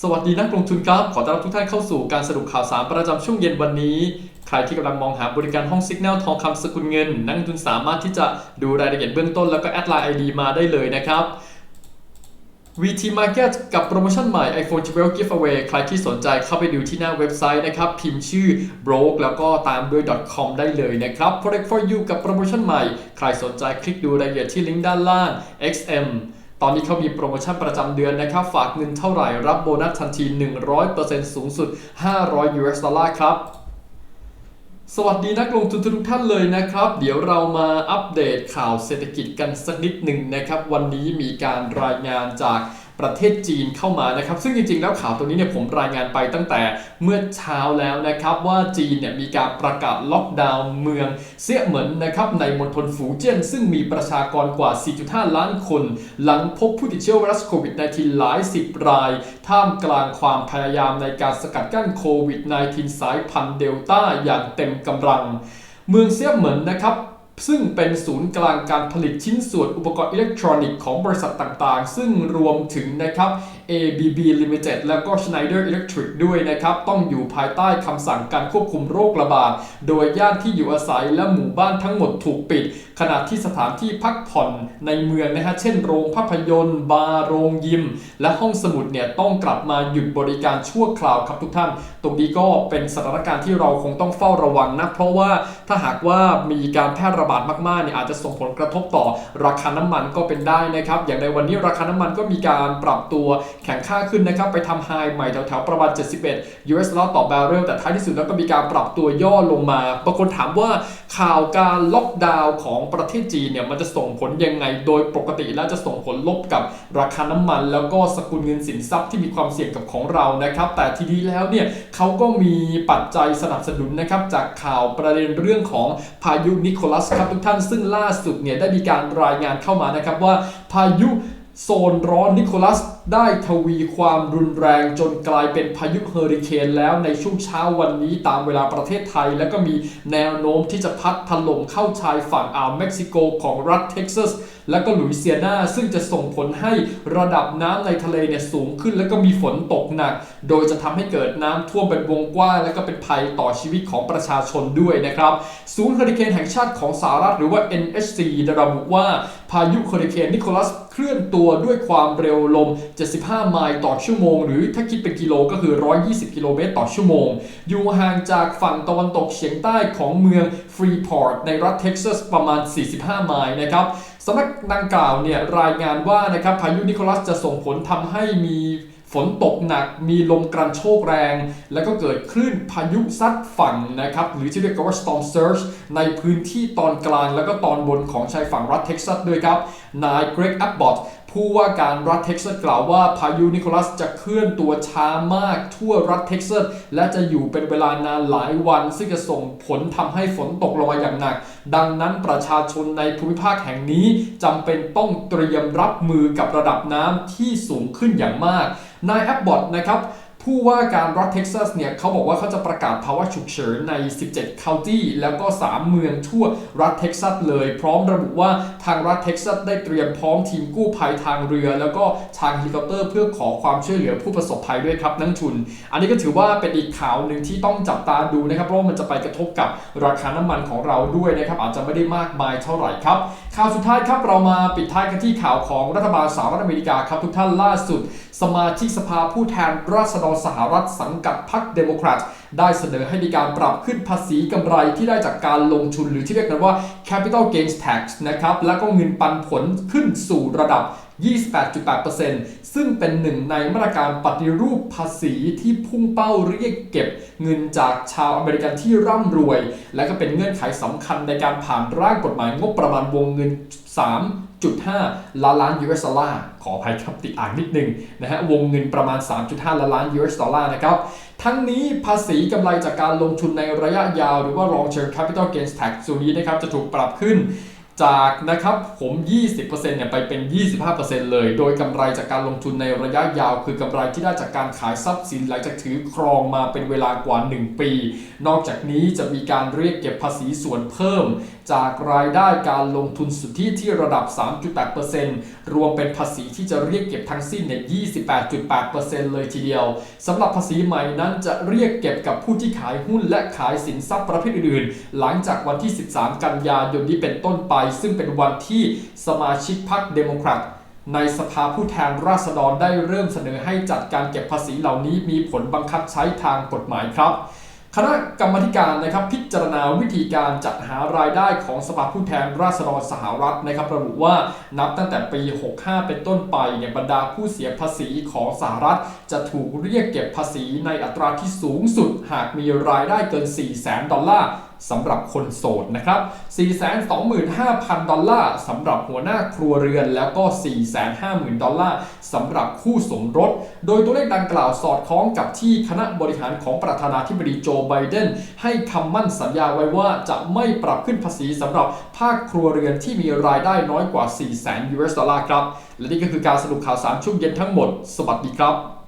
สวัสดีนักลงทุนครับ ขอต้อนรับทุกท่านเข้าสู่การสรุปข่าวสารประจำช่วงเย็นวันนี้ ใครที่กำลังมองหาบริการห้องสิกแนลทองคำสกุลเงิน นักลงทุนสามารถที่จะดูรายละเอียดเบื้องต้นแล้วก็แอดไลน์ ID มาได้เลยนะครับ VT Market กับโปรโมชั่นใหม่ iPhone 12 Giveaway ใครที่สนใจเข้าไปดูที่หน้าเว็บไซต์นะครับ พิมพ์ชื่อ broke แล้วก็ตามด้วย .com ได้เลยนะครับ Product for you กับโปรโมชั่นใหม่ ใครสนใจคลิกดูรายละเอียดที่ลิงก์ด้านล่าง XM ตอนนี้เขามีโปรโมชั่นประจำเดือนนะครับ ฝากเงินเท่าไหร่รับโบนัสทันที 100%สูงสุด 500 US ดอลลาร์ครับ สวัสดีนักลงทุนทุกท่านเลยนะครับ เดี๋ยวเรามาอัปเดตข่าวเศรษฐกิจกันสักนิดหนึ่งนะครับ วันนี้มีการรายงานจาก ประเทศจีนเข้ามานะครับ ซึ่งจริง ๆ แล้วข่าวตัวนี้เนี่ยผมรายงานไปตั้งแต่เมื่อเช้าแล้วนะครับ ว่าจีนเนี่ยมีการประกาศล็อกดาวน์เมืองเซี่ยเหมินนะครับในมณฑลฝูเจี้ยน ซึ่งมีประชากรกว่า 4.5 ล้านคน หลังพบผู้ติดเชื้อไวรัสโควิด -19 หลายสิบราย ท่ามกลางความพยายามในการสกัดกั้นโควิด -19 สายพันธุ์เดลต้าอย่างเต็มกำลัง เมืองเซี่ยเหมินนะครับ ซึ่งเป็นศูนย์กลางการผลิตชิ้นส่วนอุปกรณ์อิเล็กทรอนิกส์ของบริษัทต่างๆ ซึ่งรวมถึงนะครับ ABB Limited แล้วก็ Schneider Electric ด้วยนะครับ ต้องอยู่ภายใต้คำสั่งการควบคุมโรคระบาด โดยย่านที่อยู่อาศัยและหมู่บ้านทั้งหมดถูกปิด ขณะที่สถานที่พักผ่อนในเมืองนะฮะ เช่นโรงภาพยนตร์ บาร์ โรงยิม และห้องสมุดเนี่ย ต้องกลับมาหยุดบริการชั่วคราวครับทุกท่าน ตรงนี้ก็เป็นสถานการณ์ที่เราคงต้องเฝ้าระวังนะ เพราะว่าถ้าหากว่ามีการแพร่ระระบาดมากๆเนี่ยอาจจะส่งผลกระทบต่อราคาน้ำมันก็เป็นได้นะครับ อย่างในวันนี้ราคาน้ำมันก็มีการปรับตัวแข็งค่าขึ้นนะครับ ไปทำไฮใหม่แถวๆประมาณ 71 US ดอลลาร์ต่อบาร์เรลแต่ท้ายที่สุดแล้วก็มีการปรับตัวย่อลงมาบางคนถามว่าข่าวการล็อกดาวน์ของประเทศจีนเนี่ยมันจะส่งผลยังไงโดยปกติแล้วจะส่งผลลบกับราคาน้ำมัน แล้วก็สกุลเงินสินทรัพย์ที่มีความเสี่ยงกับของเรานะครับ แต่ทีนี้แล้วเนี่ยเขาก็มีปัจจัยสนับสนุนนะครับจากข่าวประเด็นเรื่องของพายุนิโคลัสครับทุกท่านซึ่งล่าสุดเนี่ยได้มีการรายงานเข้ามานะครับว่าพายุโซนร้อนนิโคลัสได้ทวีความรุนแรงจนกลายเป็นพายุเฮอริเคนแล้วในช่วงเช้าวันนี้ตามเวลาประเทศไทย แล้วก็มีแนวโน้มที่จะพัดถล่มเข้าชายฝั่งอ่าวเม็กซิโกของรัฐเท็กซัสและก็หลุยเซียนาซึ่งจะส่งผลให้ระดับน้ำในทะเลเนี่ยสูงขึ้น แล้วก็มีฝนตกหนัก โดยจะทำให้เกิดน้ำท่วมเป็นวงกว้างและก็เป็นภัยต่อชีวิตของประชาชนด้วยนะครับศูนย์เฮอริเคนแห่งชาติของสหรัฐหรือว่า NHC ระบุว่าพายุเฮอริเคนนิโคลัสเคลื่อนตัวด้วยความเร็วลม75 ไมล์ต่อชั่วโมง หรือถ้าคิดเป็นกิโลก็คือ 120 กิโลเมตรต่อชั่วโมง อยู่ห่างจากฝั่งตะวันตกเฉียงใต้ของเมืองฟรีพอร์ตในรัฐเท็กซัสประมาณ 45 ไมล์นะครับสำนักดังกล่าวเนี่ยรายงานว่านะครับพายุนิโคลัสจะส่งผลทำให้มีฝนตกหนักมีลมกระโชกแรง แล้วก็เกิดคลื่นพายุซัดฝั่งนะครับ หรือที่เรียกว่า storm surge ในพื้นที่ตอนกลางแล้วก็ตอนบนของชายฝั่งรัฐเท็กซัสด้วยครับ นายเกรกแอบบอต ผู้ว่าการรัฐเท็กซัสกล่าวว่าพายุนิโคลัสจะเคลื่อนตัวช้ามากทั่วรัฐเท็กซัสและจะอยู่เป็นเวลานานหลายวัน ซึ่งจะส่งผลทำให้ฝนตกลงมาอย่างหนัก ดังนั้นประชาชนในภูมิภาคแห่งนี้จำเป็นต้องเตรียมรับมือกับระดับน้ำที่สูงขึ้นอย่างมาก นายแอบบอตนะครับ ผู้ว่าการรัฐเท็กซัสเนี่ยเขาบอกว่าเขาจะประกาศภาวะฉุกเฉินใน 17 county แล้วก็ 3 เมืองทั่วรัฐเท็กซัสเลย พร้อมระบุว่าทางรัฐเท็กซัสได้เตรียมพร้อมทีมกู้ภัยทางเรือ แล้วก็ทางเฮลิคอปเตอร์เพื่อขอความช่วยเหลือผู้ประสบภัยด้วยครับนักทุน อันนี้ก็ถือว่าเป็นอีกข่าวหนึ่งที่ต้องจับตาดูนะครับเพราะมันจะไปกระทบกับราคาน้ำมันของเราด้วยนะครับอาจจะไม่ได้มากมายเท่าไหร่ครับ ข่าวสุดท้ายครับเรามาปิดท้ายกันที่ข่าวของรัฐบาลสหรัฐอเมริกาครับทุกท่านล่าสุด สมาชิกสภาผู้แทนราษฎรสหรัฐสังกัดพรรคเดโมแครตได้เสนอให้มีการปรับขึ้นภาษีกำไรที่ได้จากการลงทุนหรือที่เรียกกันว่า capital gains tax นะครับแล้วก็เงินปันผลขึ้นสู่ระดับ 28.8%ซึ่งเป็นหนึ่งในมาตรการปฏิรูปภาษีที่พุ่งเป้าเรียกเก็บเงินจากชาวอเมริกันที่ร่ำรวย และก็เป็นเงื่อนไขสำคัญในการผ่านร่างกฎหมายงบประมาณวงเงิน3.5 ล้านล้าน US ดอลลาร์ ขออภัยครับติดอ่านนิดนึงนะฮะ วงเงินประมาณ 3.5 ล้านล้าน US ดอลลาร์นะครับ ทั้งนี้ภาษีกำไรจากการลงทุนในระยะยาว หรือว่า long term capital gains tax ส่วนนี้นะครับจะถูกปรับขึ้น จากนะครับผม 20%เนี่ยไปเป็น 25%เลย โดยกำไรจากการลงทุนในระยะยาว คือกำไรที่ได้จากการขายทรัพย์สินหลังจากถือครองมาเป็นเวลากว่า 1 ปี นอกจากนี้จะมีการเรียกเก็บภาษีส่วนเพิ่มจากรายได้การลงทุนสุทธิที่ระดับ 3.8%รวมเป็นภาษีที่จะเรียกเก็บทั้งสิ้นเนี่ย 28.8%เลยทีเดียวสำหรับภาษีใหม่นั้นจะเรียกเก็บกับผู้ที่ขายหุ้นและขายสินทรัพย์ประเภทอื่นๆ หลังจากวันที่ 13 กันยายนนี้เป็นต้นไป ซึ่งเป็นวันที่สมาชิกพรรคเดโมแครตในสภาผู้แทนราษฎรได้เริ่มเสนอให้จัดการเก็บภาษีเหล่านี้มีผลบังคับใช้ทางกฎหมายครับ คณะกรรมการนะครับพิจารณาวิธีการจัดหารายได้ของสภาผู้แทนราษฎรสหรัฐนะครับระบุว่านับตั้งแต่ปี 65 เป็นต้นไปเนี่ยบรรดาผู้เสียภาษีของสหรัฐ จะถูกเรียกเก็บภาษีในอัตราที่สูงสุด หากมีรายได้เกิน 4 0 0 0 0 0 ดอลลาร์ สำหรับคนโสดนะครับ 425,000 ดอลลาร์สำหรับหัวหน้าครัวเรือน แล้วก็ 450,000 ดอลลาร์สำหรับคู่สมรส โดยตัวเลขดังกล่าวสอดคล้องกับที่คณะบริหารของประธานาธิบดีโจไบเดนให้คำมั่นสัญญาไว้ว่าจะไม่ปรับขึ้นภาษีสำหรับภาคครัวเรือนที่มีรายได้น้อยกว่า 400,000 US ดอลลาร์ครับ และนี่ก็คือการสรุปข่าวสารช่วงเย็นทั้งหมด สวัสดีครับ